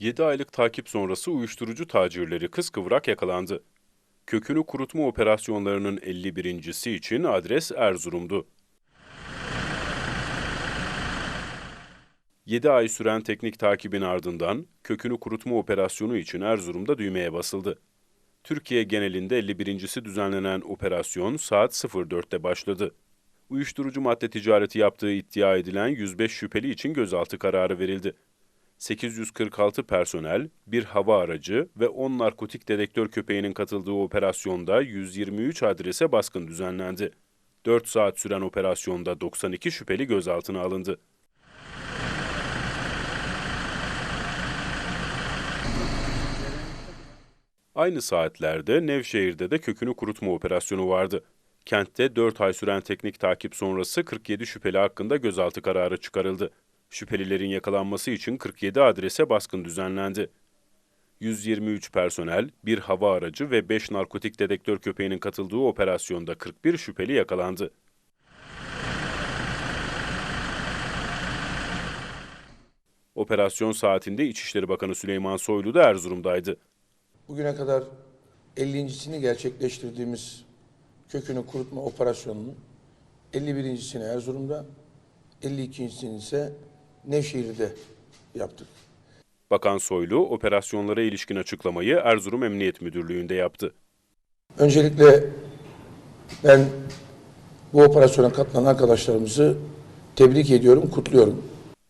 7 aylık takip sonrası uyuşturucu tacirleri kıskıvrak yakalandı. Kökünü kurutma operasyonlarının 51.si için adres Erzurum'du. 7 ay süren teknik takibin ardından kökünü kurutma operasyonu için Erzurum'da düğmeye basıldı. Türkiye genelinde 51.si düzenlenen operasyon saat 04'te başladı. Uyuşturucu madde ticareti yaptığı iddia edilen 105 şüpheli için gözaltı kararı verildi. 846 personel, bir hava aracı ve 10 narkotik dedektör köpeğinin katıldığı operasyonda 123 adrese baskın düzenlendi. 4 saat süren operasyonda 92 şüpheli gözaltına alındı. Aynı saatlerde Nevşehir'de de kökünü kurutma operasyonu vardı. Kentte 4 ay süren teknik takip sonrası 47 şüpheli hakkında gözaltı kararı çıkarıldı. Şüphelilerin yakalanması için 47 adrese baskın düzenlendi. 123 personel, bir hava aracı ve 5 narkotik dedektör köpeğinin katıldığı operasyonda 41 şüpheli yakalandı. Operasyon saatinde İçişleri Bakanı Süleyman Soylu da Erzurum'daydı. Bugüne kadar 50.sini gerçekleştirdiğimiz kökünü kurutma operasyonunun 51.sini Erzurum'da, 52.sini ise Nevşehir'de yaptık. Bakan Soylu, operasyonlara ilişkin açıklamayı Erzurum Emniyet Müdürlüğü'nde yaptı. Öncelikle ben bu operasyona katılan arkadaşlarımızı tebrik ediyorum, kutluyorum.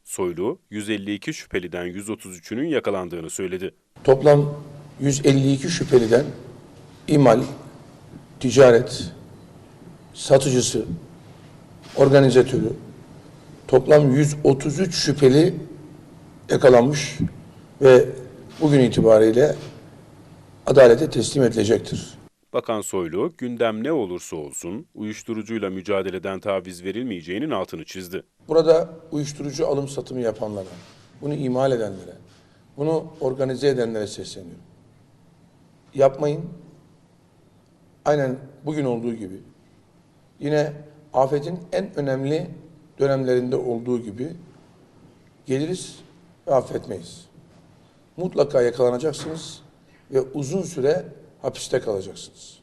Soylu, 152 şüpheliden 133'ünün yakalandığını söyledi. Toplam 152 şüpheliden imal, ticaret, satıcısı, organizatörü, toplam 133 şüpheli yakalanmış ve bugün itibariyle adalete teslim edilecektir. Bakan Soylu, gündem ne olursa olsun uyuşturucuyla mücadeleden taviz verilmeyeceğinin altını çizdi. Burada uyuşturucu alım satımı yapanlara, bunu imal edenlere, bunu organize edenlere sesleniyorum. Yapmayın. Aynen bugün olduğu gibi. Yine afetin en önemli dönemlerinde olduğu gibi geliriz ve affetmeyiz. Mutlaka yakalanacaksınız ve uzun süre hapiste kalacaksınız.